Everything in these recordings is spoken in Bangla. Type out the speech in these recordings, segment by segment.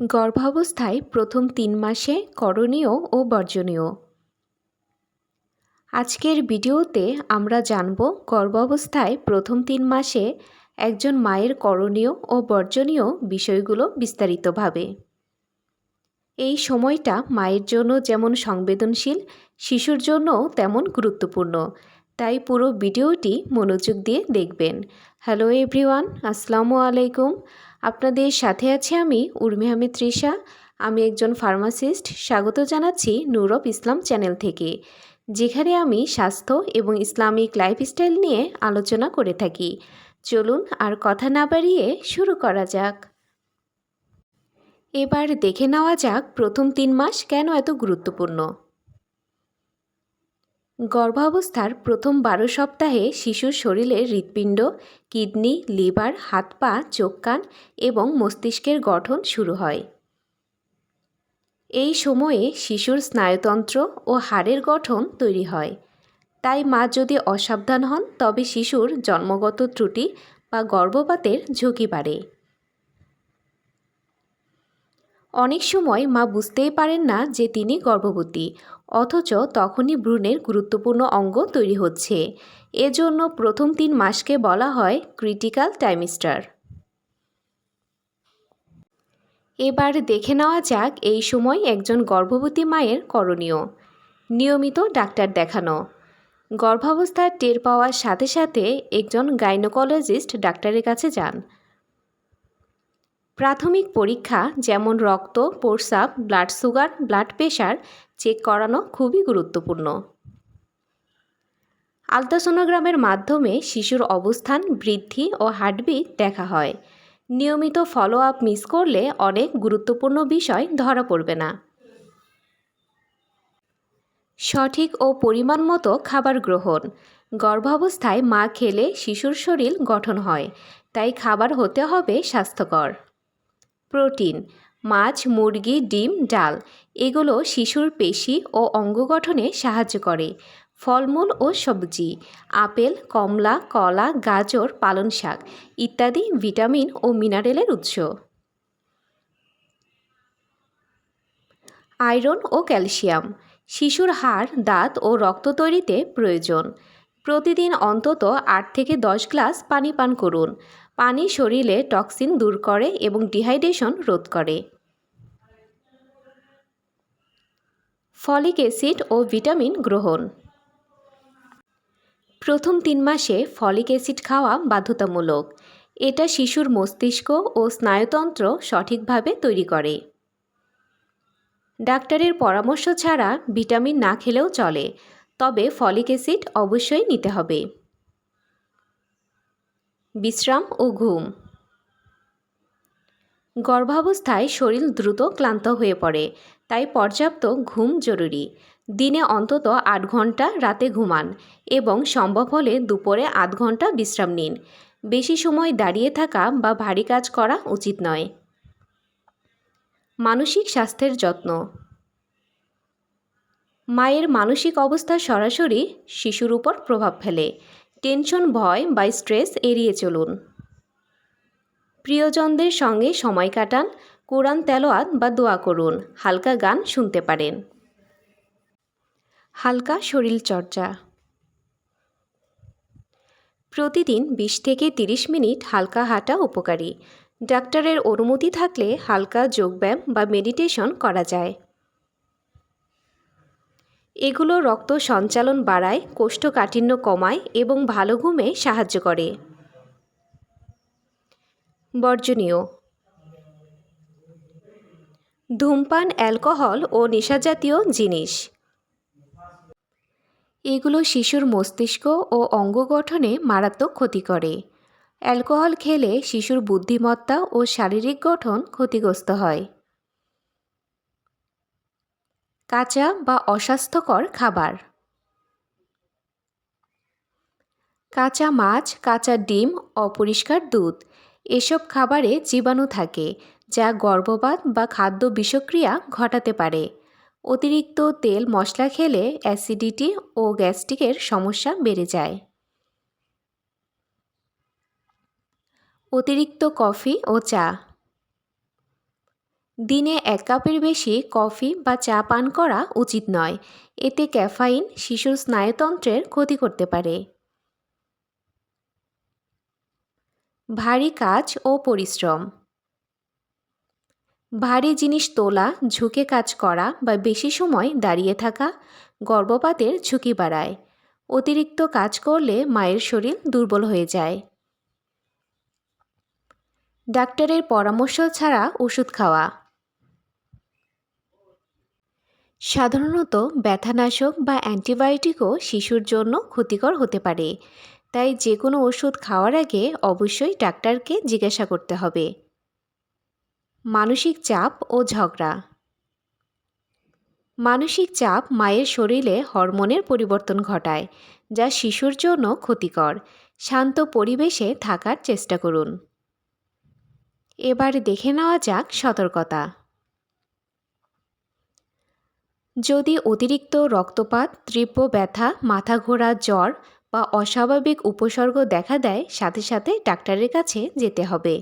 গর্ভাবস্থায় প্রথম তিন মাসে করণীয় ও বর্জনীয়। আজকের ভিডিওতে আমরা জানব গর্ভাবস্থায় প্রথম তিন মাসে একজন মায়ের করণীয় ও বর্জনীয় বিষয়গুলো বিস্তারিতভাবে। এই সময়টা মায়ের জন্য যেমন সংবেদনশীল, শিশুর জন্যও তেমন গুরুত্বপূর্ণ। তাই পুরো ভিডিওটি মনোযোগ দিয়ে দেখবেন। হ্যালো এভরিওয়ান, আসসালামু আলাইকুম। আপনাদের সাথে আছি আমি উর্মি আহমেদ তৃষা। আমি একজন ফার্মাসিস্ট। স্বাগত জানাচ্ছি নূরব ইসলাম চ্যানেল থেকে, যেখানে আমি স্বাস্থ্য এবং ইসলামিক লাইফস্টাইল নিয়ে আলোচনা করে থাকি। চলুন আর কথা না বাড়িয়ে শুরু করা যাক। এবার দেখে নেওয়া যাক প্রথম তিন মাস কেন এত গুরুত্বপূর্ণ। গর্ভাবস্থার প্রথম বারো সপ্তাহে শিশুর শরীরে হৃৎপিণ্ড, কিডনি, লিভার, হাত পা, চোখ কান এবং মস্তিষ্কের গঠন শুরু হয়। এই সময়ে শিশুর স্নায়ুতন্ত্র ও হাড়ের গঠন তৈরি হয়। তাই মা যদি অসাবধান হন, তবে শিশুর জন্মগত ত্রুটি বা গর্ভপাতের ঝুঁকি বাড়ে। অনেক সময় মা বুঝতেই পারেন না যে তিনি গর্ভবতী অথচ তখনই ভ্রূণের গুরুত্বপূর্ণ অঙ্গ তৈরি হচ্ছে। এজন্য প্রথম তিন মাসকে বলা হয় ক্রিটিক্যাল টাইমিস্টার। এবার দেখে নেওয়া যাক এই সময় একজন গর্ভবতী মায়ের করণীয়। নিয়মিত ডাক্তার দেখানো। গর্ভাবস্থার টের পাওয়ার সাথে সাথে একজন গাইনোকোলজিস্ট ডাক্তারের কাছে যান। প্রাথমিক পরীক্ষা যেমন রক্ত, প্রস্রাব blood sugar blood pressure check করানো খুবই গুরুত্বপূর্ণ। আলট্রাসোনোগ্রামের মাধ্যমে শিশুর অবস্থান, বৃদ্ধি ও হার্টবিট দেখা হয়। নিয়মিত ফলো আপ মিস করলে অনেক গুরুত্বপূর্ণ বিষয় ধরা পড়বে না। সঠিক ও পরিমাণ মতো খাবার গ্রহণ। গর্ভাবস্থায় মা খেলে শিশুর শরীর গঠন হয়, তাই খাবার হতে হবে স্বাস্থ্যকর। প্রোটিন, মাছ, মুরগি, ডিম, ডাল। এগুলো শিশুর পেশি ও অঙ্গ গঠনে সাহায্য করে। ফলমূল ও সবজি, আপেল, কমলা, কলা, গাজর, পালং শাক ইত্যাদি ভিটামিন ও মিনারেলের উৎস। আয়রন ও ক্যালসিয়াম, শিশুর হাড়, দাঁত ও রক্ত তৈরিতে প্রয়োজন। প্রতিদিন অন্তত আট থেকে দশ গ্লাস পানি পান করুন। পানি শরীরে টক্সিন দূর করে এবং ডিহাইড্রেশন রোধ করে। ফলিক অ্যাসিড ও ভিটামিন গ্রহণ। প্রথম তিন মাসে ফলিক অ্যাসিড খাওয়া বাধ্যতামূলক। এটা শিশুর মস্তিষ্ক ও স্নায়ুতন্ত্র সঠিকভাবে তৈরি করে। ডাক্তারের পরামর্শ ছাড়া ভিটামিন না খেলেও চলে, তবে ফলিক অ্যাসিড অবশ্যই নিতে হবে। বিশ্রাম ও ঘুম। গর্ভাবস্থায় শরীর দ্রুত ক্লান্ত হয়ে পড়ে, তাই পর্যাপ্ত ঘুম জরুরি। দিনে অন্তত আট ঘণ্টা রাতে ঘুমান এবং সম্ভব হলে দুপুরে আধ ঘণ্টা বিশ্রাম নিন। বেশি সময় দাঁড়িয়ে থাকা বা ভারী কাজ করা উচিত নয়। মানসিক স্বাস্থ্যের যত্ন। মায়ের মানসিক অবস্থা সরাসরি শিশুর উপর প্রভাব ফেলে। টেনশন, ভয় বা স্ট্রেস এড়িয়ে চলুন। প্রিয়জনদের সঙ্গে সময় কাটান, কোরআন তেলোয়াত বা দোয়া করুন, হালকা গান শুনতে পারেন। হালকা শরীর চর্চা। প্রতিদিন বিশ থেকে তিরিশ মিনিট হালকা হাঁটা উপকারী। ডাক্তারের অনুমতি থাকলে হালকা যোগব্যায়াম বা মেডিটেশন করা যায়। এগুলো রক্ত সঞ্চালন বাড়ায়, কোষ্ঠকাঠিন্য কমায় এবং ভালো ঘুমে সাহায্য করে। বর্জনীয়। ধূমপান, অ্যালকোহল ও নেশাজাতীয় জিনিস। এগুলো শিশুর মস্তিষ্ক ও অঙ্গ গঠনে মারাত্মক ক্ষতি করে। অ্যালকোহল খেলে শিশুর বুদ্ধিমত্তা ও শারীরিক গঠন ক্ষতিগ্রস্ত হয়। কাঁচা বা অস্বাস্থ্যকর খাবার। কাঁচা মাছ, কাঁচা ডিম, অপরিষ্কার দুধ, এসব খাবারে জীবাণু থাকে, যা গর্ভপাত বা খাদ্য বিষক্রিয়া ঘটাতে পারে। অতিরিক্ত তেল মশলা খেলে অ্যাসিডিটি ও গ্যাস্ট্রিকের সমস্যা বেড়ে যায়। অতিরিক্ত কফি ও চা দিনে এক কাপের বেশি কফি বা চা পান করা উচিত নয়। এতে ক্যাফাইন, শিশুর স্নায়ুতন্ত্রের ক্ষতি করতে পারে। ভারী কাজ ও পরিশ্রম। ভারী জিনিস তোলা, ঝুঁকে কাজ করা বা বেশি সময় দাঁড়িয়ে থাকা গর্ভপাতের ঝুঁকি বাড়ায়। অতিরিক্ত কাজ করলে মায়ের শরীর দুর্বল হয়ে যায়। ডাক্তারের পরামর্শ ছাড়া ওষুধ খাওয়া। সাধারণত ব্যথানাশক বা অ্যান্টিবায়োটিকও শিশুর জন্য ক্ষতিকর হতে পারে। তাই যে কোনো ওষুধ খাওয়ার আগে অবশ্যই ডাক্তারকে জিজ্ঞাসা করতে হবে। মানসিক চাপ ও ঝগড়া। মানসিক চাপ মায়ের শরীরে হরমোনের পরিবর্তন ঘটায়, যা শিশুর জন্য ক্ষতিকর। শান্ত পরিবেশে থাকার চেষ্টা করুন। এবার দেখে নেওয়া যাক সতর্কতা। যদি অতিরিক্ত রক্তপাত, তীব্র ব্যথা, মাথা ঘোরা, জ্বর বা অস্বাভাবিক উপসর্গ দেখা দেয়, সাথে সাথে ডাক্তারের কাছে যেতে হবে।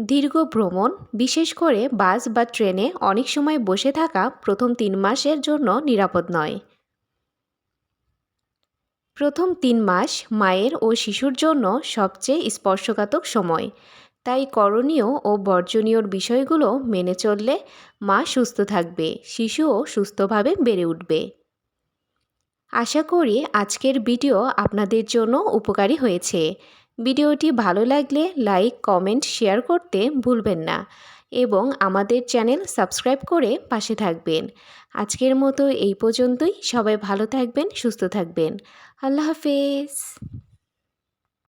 দীর্ঘ ভ্রমণ, বিশেষ করে বাস বা ট্রেনে অনেক সময় বসে থাকা প্রথম তিন মাসের জন্য নিরাপদ নয়। প্রথম তিন মাস মায়ের ও শিশুর জন্য সবচেয়ে স্পর্শকাতক সময়। তাই করণীয় ও বর্জনীয় বিষয়গুলো মেনে চললে মা সুস্থ থাকবে, শিশুও সুস্থভাবে বেড়ে উঠবে। আশা করি আজকের ভিডিও আপনাদের জন্য উপকারী হয়েছে। ভিডিওটি ভালো লাগলে লাইক, কমেন্ট, শেয়ার করতে ভুলবেন না এবং আমাদের চ্যানেল সাবস্ক্রাইব করে পাশে থাকবেন। আজকের মতো এই পর্যন্তই। সবাই ভালো থাকবেন, সুস্থ থাকবেন। আল্লাহ হাফেজ।